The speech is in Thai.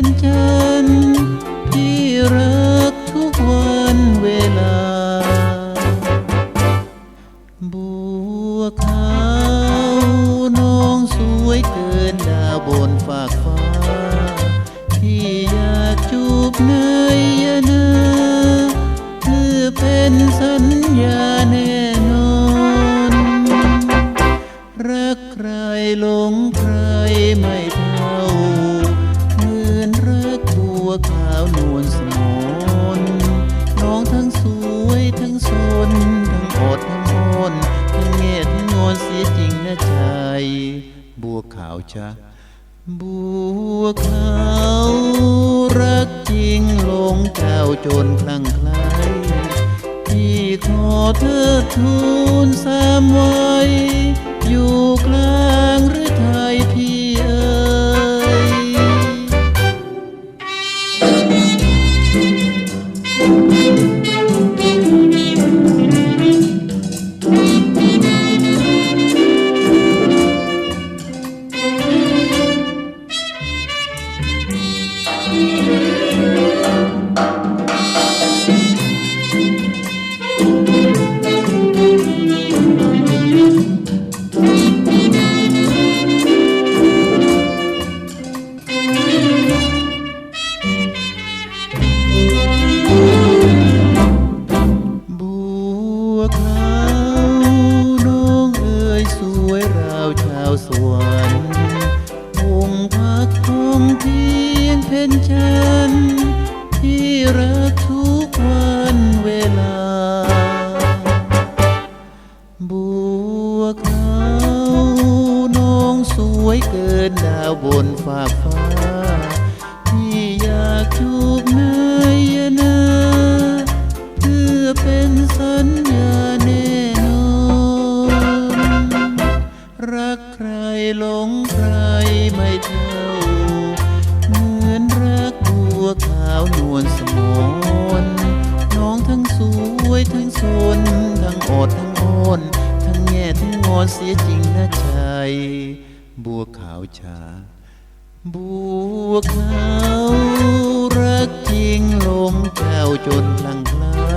ย บัวขาวจ้ะบัวขาวรักจริงหลงเจ้าจนคลั่งไคล้ที่ขอเธอทูลสามวัน วขาวน้องเอ๋ยสวยราวชาวสวรรค์วงพักทองเพียงเพ็ญจันที่รักทุกวันเวลา บัวขาวน้องสวยเกินดาวบนฟากฟ้า ไม่เท่า เหมือนรักบัวขาวนวลสมนน้องทั้งสวยทั้งสนทั้งอดทั้งโอน ทั้งแง่ทั้งงอนเสียจริงนะใจ บัวขาวชา บัวขาวรักจริงหลงเจ้าจนพลังไคล้